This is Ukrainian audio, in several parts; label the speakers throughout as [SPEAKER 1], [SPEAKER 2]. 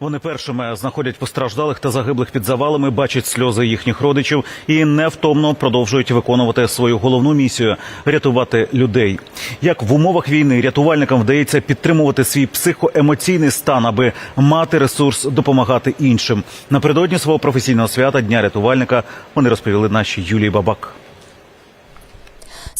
[SPEAKER 1] Вони першими знаходять постраждалих та загиблих під завалами, бачать сльози їхніх родичів і невтомно продовжують виконувати свою головну місію рятувати людей. Як в умовах війни рятувальникам вдається підтримувати свій психоемоційний стан, аби мати ресурс допомагати іншим. Напередодні свого професійного свята дня рятувальника вони розповіли нашій Юлії Бабак.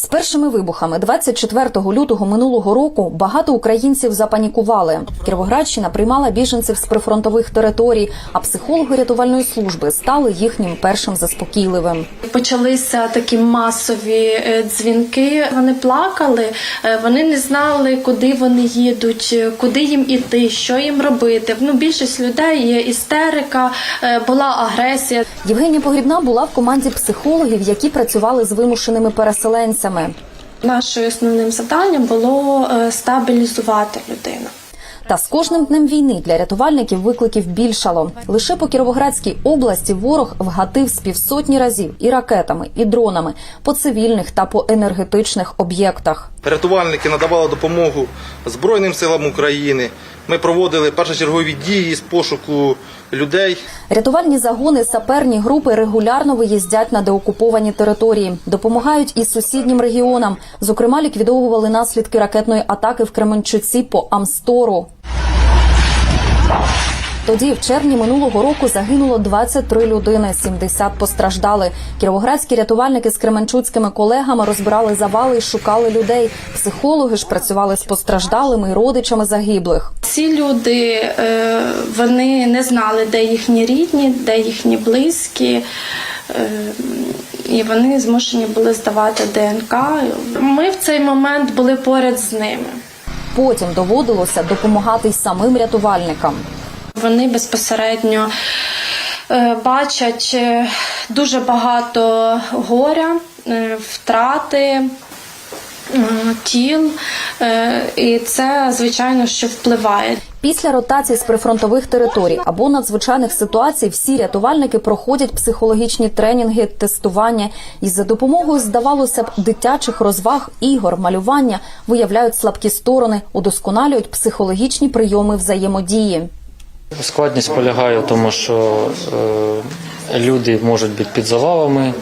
[SPEAKER 2] З першими вибухами 24 лютого минулого року багато українців запанікували. Кіровоградщина приймала біженців з прифронтових територій, а психологи рятувальної служби стали їхнім першим заспокійливим.
[SPEAKER 3] Почалися такі масові е, дзвінки. Вони плакали, е, вони не знали, куди вони їдуть, е, куди їм іти, що їм робити. Ну, більшість людей є істерика, була агресія.
[SPEAKER 2] Євгенія Погрібна була в команді психологів, які працювали з вимушеними переселенцями.
[SPEAKER 3] Нашим основним завданням було е, стабілізувати людину.
[SPEAKER 2] Та з кожним днем війни для рятувальників викликів більшало. Лише по Кіровоградській області ворог вгатив з півсотні разів і ракетами, і дронами по цивільних та по енергетичних об'єктах.
[SPEAKER 4] Рятувальники надавали допомогу Збройним силам України. Ми проводили першочергові дії з пошуку людей.
[SPEAKER 2] Рятувальні загони, саперні групи регулярно виїздять на деокуповані території, допомагають і сусіднім регіонам. Зокрема, ліквідовували наслідки ракетної атаки в Кременчуці по Амстору. Тоді, в червні минулого року, загинуло 23 людини, 70 постраждали. Кіровоградські рятувальники з кременчуцькими колегами розбирали завали і шукали людей. Психологи ж працювали з постраждалими і родичами загиблих.
[SPEAKER 3] Ці люди е, вони не знали, де їхні рідні, де їхні близькі. е, І вони змушені були здавати ДНК. Ми в цей момент були поряд з ними.
[SPEAKER 2] Потім доводилося допомагати й самим рятувальникам.
[SPEAKER 3] Вони безпосередньо е, бачать е, дуже багато горя, е, втрати тіл, і це звичайно що впливає.
[SPEAKER 2] Після ротації з прифронтових територій або надзвичайних ситуацій всі рятувальники проходять психологічні тренінги, тестування і за допомогою, здавалося б, дитячих розваг, ігор, малювання виявляють слабкі сторони, удосконалюють психологічні прийоми взаємодії.
[SPEAKER 5] Складність полягає в тому, що е, люди можуть бути під завалами,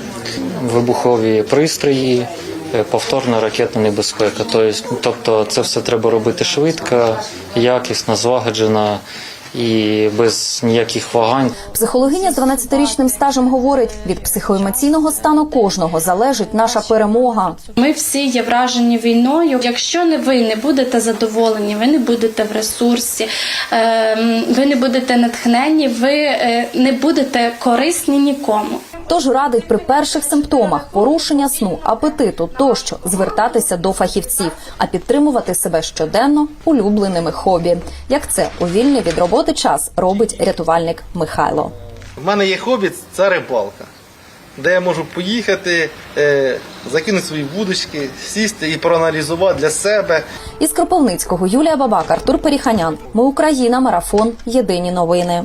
[SPEAKER 5] вибухові пристрої, е, повторна ракетна небезпека. Тобто, тобто це все треба робити швидко, якісно, злагоджено і без ніяких вагань.
[SPEAKER 2] Психологиня з 12-річним стажем говорить: від психоемоційного стану кожного залежить наша перемога.
[SPEAKER 3] Ми всі є вражені війною. Якщо не ви не будете задоволені, ви не будете в ресурсі, ем, ви не будете натхнені, ви е, не будете корисні нікому.
[SPEAKER 2] Тож радить при перших симптомах порушення сну, апетиту тощо звертатися до фахівців, а підтримувати себе щоденно улюбленими хобі. Як це у вільний від роботи час робить рятувальник Михайло.
[SPEAKER 4] У мене є хобі це рибалка, де я можу поїхати, е, закинути свої вудочки, сісти і проаналізувати для себе.
[SPEAKER 2] Із Кропивницького Юлія Бабак, Артур Періханян. Ми Україна. Марафон. Єдині новини.